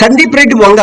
సందీప్ రెడ్డి వంగ.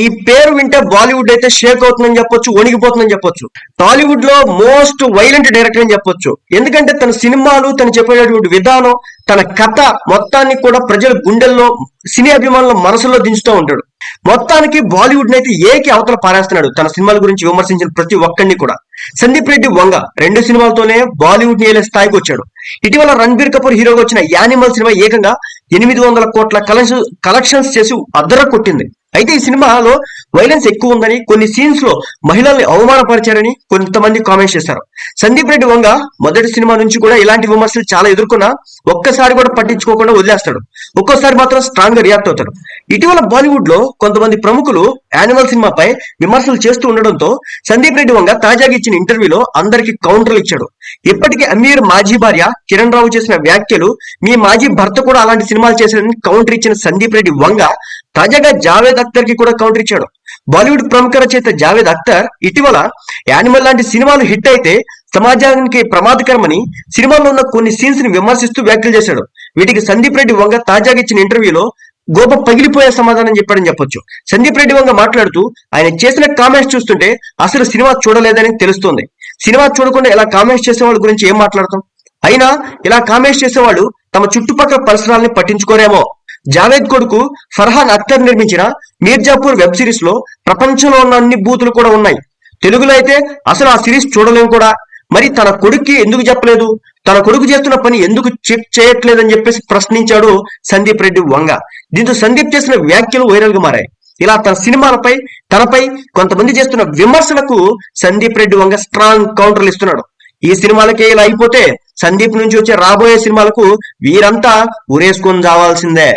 ఈ పేరు వింటే బాలీవుడ్ అయితే షేక్ అవుతుందని చెప్పొచ్చు వణిగిపోతుందని చెప్పొచ్చు. టాలీవుడ్లో మోస్ట్ వైలెంట్ డైరెక్టర్ అని చెప్పొచ్చు. ఎందుకంటే తన సినిమాలు తను చెప్పేటటువంటి విధానం తన కథ మొత్తాన్ని కూడా ప్రజల గుండెల్లో సినీ అభిమానుల మనసులో దించుతూ ఉంటాడు. మొత్తానికి బాలీవుడ్ అయితే ఏకి అవతల పారేస్తున్నాడు తన సినిమాల గురించి విమర్శించిన ప్రతి ఒక్కరిని కూడా. సందీప్ రెడ్డి వంగ రెండు సినిమాలతోనే బాలీవుడ్ని స్థాయికి వచ్చాడు. ఇటీవల రణబీర్ కపూర్ హీరోగా వచ్చిన యానిమల్ సినిమా ఏకంగా ఎనిమిది వందల కోట్ల కలెక్షన్ కలెక్షన్స్ చేసి అద్దర కొట్టింది. అయితే ఈ సినిమాలో వైలెన్స్ ఎక్కువ ఉందని కొన్ని సీన్స్లో మహిళల్ని అవమానపరిచారని కొంతమంది కామెంట్స్ చేశారు. సందీప్ రెడ్డి వంగ మొదటి సినిమా నుంచి కూడా ఇలాంటి విమర్శలు చాలా ఎదుర్కొన్నా ఒక్కసారి కూడా పట్టించుకోకుండా వదిలేస్తాడు. ఒక్కోసారి మాత్రం స్ట్రాంగ్గా రియాక్ట్ అవుతాడు. ఇటీవల బాలీవుడ్లో కొంతమంది ప్రముఖులు యానిమల్ సినిమాపై విమర్శలు చేస్తూ ఉండడంతో సందీప్ రెడ్డి వంగ తాజాగా ఇచ్చిన ఇంటర్వ్యూలో అందరికి కౌంటర్లు ఇచ్చాడు. ఇప్పటికీ అమీర్ మాజీ భార్య కిరణ్ రావు చేసిన వ్యాఖ్యలు మీ మాజీ భర్త కూడా అలాంటి సినిమాలు చేశారని కౌంటర్ ఇచ్చిన సందీప్ రెడ్డి వంగ తాజాగా జావేద్ అఖ్తర్కి కూడా కౌంటర్ ఇచ్చాడు. బాలీవుడ్ ప్రముఖ రచయిత జావేద్ అఖ్తర్ ఇటీవల యానిమల్ లాంటి సినిమాలు హిట్ అయితే సమాజానికి ప్రమాదకరమని సినిమాలో ఉన్న కొన్ని సీన్స్ని విమర్శిస్తూ వ్యాఖ్యలు చేశాడు. వీటికి సందీప్ రెడ్డి వంగ తాజాగా ఇచ్చిన ఇంటర్వ్యూలో గోప పగిలిపోయే సమాధానం చెప్పాడని చెప్పొచ్చు. సందీప్ రెడ్డి వంగ మాట్లాడుతూ ఆయన చేసిన కామెంట్స్ చూస్తుంటే అసలు సినిమా చూడలేదని తెలుస్తోంది. సినిమా చూడకుండా ఇలా కామెంట్స్ చేసే వాళ్ళ గురించి ఏం మాట్లాడతాం? అయినా ఇలా కామెంట్స్ చేసేవాళ్ళు తమ చుట్టుపక్కల పరిసరాలని పట్టించుకోరేమో. జావేద్ కొడుకు ఫర్హాన్ అఖ్తర్ నిర్మించిన మీర్జాపూర్ వెబ్ సిరీస్లో ప్రపంచంలో ఉన్న అన్ని బూతులు కూడా ఉన్నాయి. తెలుగులో అయితే అసలు ఆ సిరీస్ చూడలేం కూడా. మరి తన కొడుక్కి ఎందుకు చెప్పలేదు? తన కొడుకు చేస్తున్న పని ఎందుకు చెక్ చేయట్లేదని చెప్పేసి ప్రశ్నించాడు సందీప్ రెడ్డి వంగ. దీంతో సందీప్ చేసిన వ్యాఖ్యలు వైరల్గా మారాయి. ఇలా తన సినిమాలపై తనపై కొంతమంది చేస్తున్న విమర్శలకు సందీప్ రెడ్డి వంగ స్ట్రాంగ్ కౌంటర్లు ఇస్తున్నాడు. ఈ సినిమాలకే ఇలా అయిపోతే సందీప్ నుంచి వచ్చే రాబోయే సినిమాలకు వీరంతా ఉరేసుకొని రావాల్సిందే